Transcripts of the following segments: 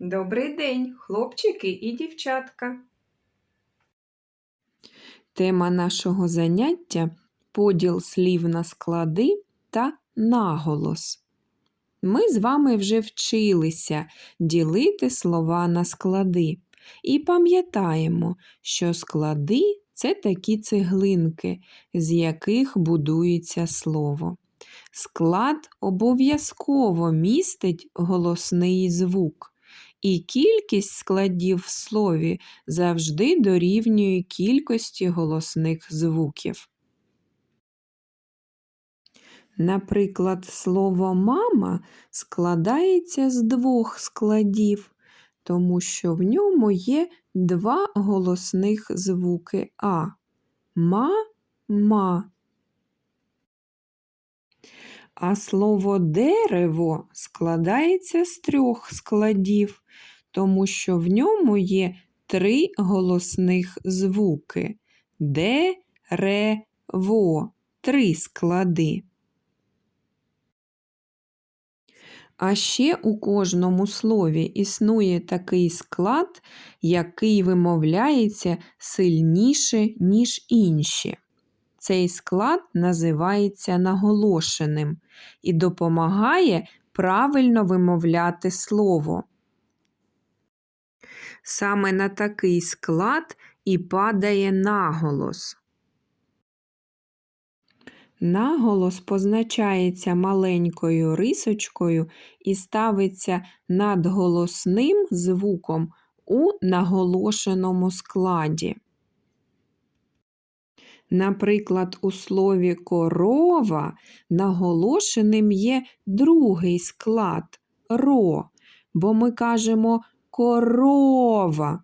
Добрий день, хлопчики і дівчатка. Тема нашого заняття поділ слів на склади та наголос. Ми з вами вже вчилися ділити слова на склади і пам'ятаємо, що склади це такі цеглинки, з яких будується слово. Склад обов'язково містить голосний звук, і кількість складів в слові завжди дорівнює кількості голосних звуків. Наприклад, слово мама складається з двох складів, тому що в ньому є два голосних звуки А. Ма-ма. А слово дерево складається з трьох складів, тому що в ньому є три голосних звуки де-ре-во, три склади. А ще у кожному слові існує такий склад, який вимовляється сильніше, ніж інші. Цей склад називається наголошеним і допомагає правильно вимовляти слово. Саме на такий склад і падає наголос. Наголос позначається маленькою рисочкою і ставиться над голосним звуком у наголошеному складі. Наприклад, у слові корова наголошеним є другий склад ро, бо ми кажемо корова.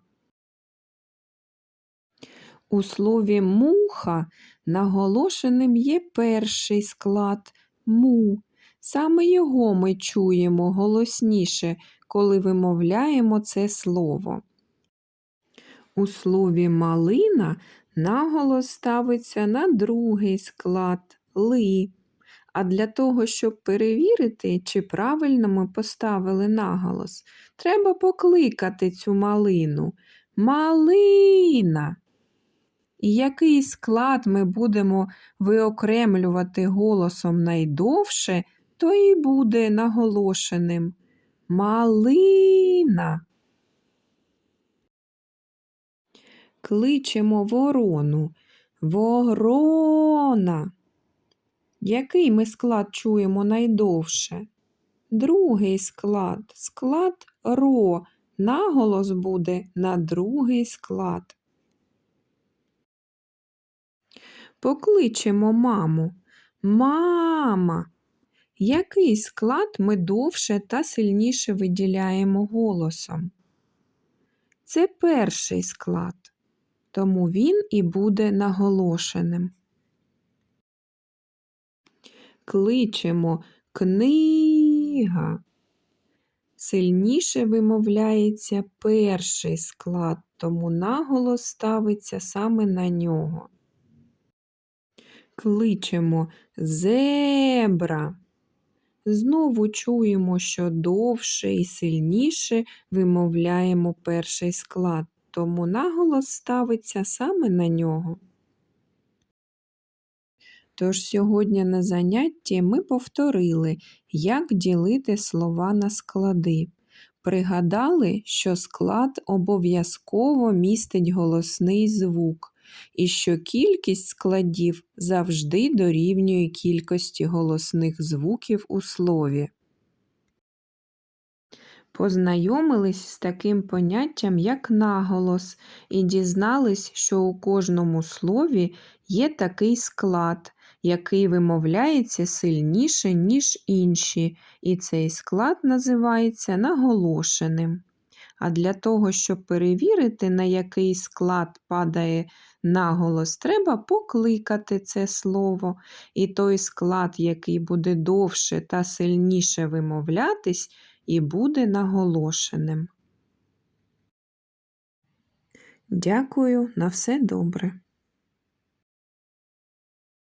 У слові муха наголошеним є перший склад му. Саме його ми чуємо голосніше, коли вимовляємо це слово. У слові малина наголос ставиться на другий склад ли. А для того, щоб перевірити, чи правильно ми поставили наголос, треба покликати цю малину. Малина. І який склад ми будемо виокремлювати голосом найдовше, то і буде наголошеним. Малина. Кличемо ворону. Ворона. Який ми склад чуємо найдовше? Другий склад. Склад ро. Наголос буде на другий склад. Покличемо маму. Мама. Який склад ми довше та сильніше виділяємо голосом? Це перший склад, тому він і буде наголошеним. Кличемо книга. Сильніше вимовляється перший склад, тому наголос ставиться саме на нього кличемо зебра. Знову чуємо, що довше і сильніше вимовляємо перший склад, тому наголос ставиться саме на нього. Тож сьогодні на занятті ми повторили, як ділити слова на склади. Пригадали, що склад обов'язково містить голосний звук і що кількість складів завжди дорівнює кількості голосних звуків у слові. Познайомились з таким поняттям, як наголос, і дізнались, що у кожному слові є такий склад, який вимовляється сильніше, ніж інші, і цей склад називається наголошеним. А для того, щоб перевірити, на який склад падає наголос, треба покликати це слово, і той склад, який буде довше та сильніше вимовлятись, і буде наголошеним. Дякую, на все добре.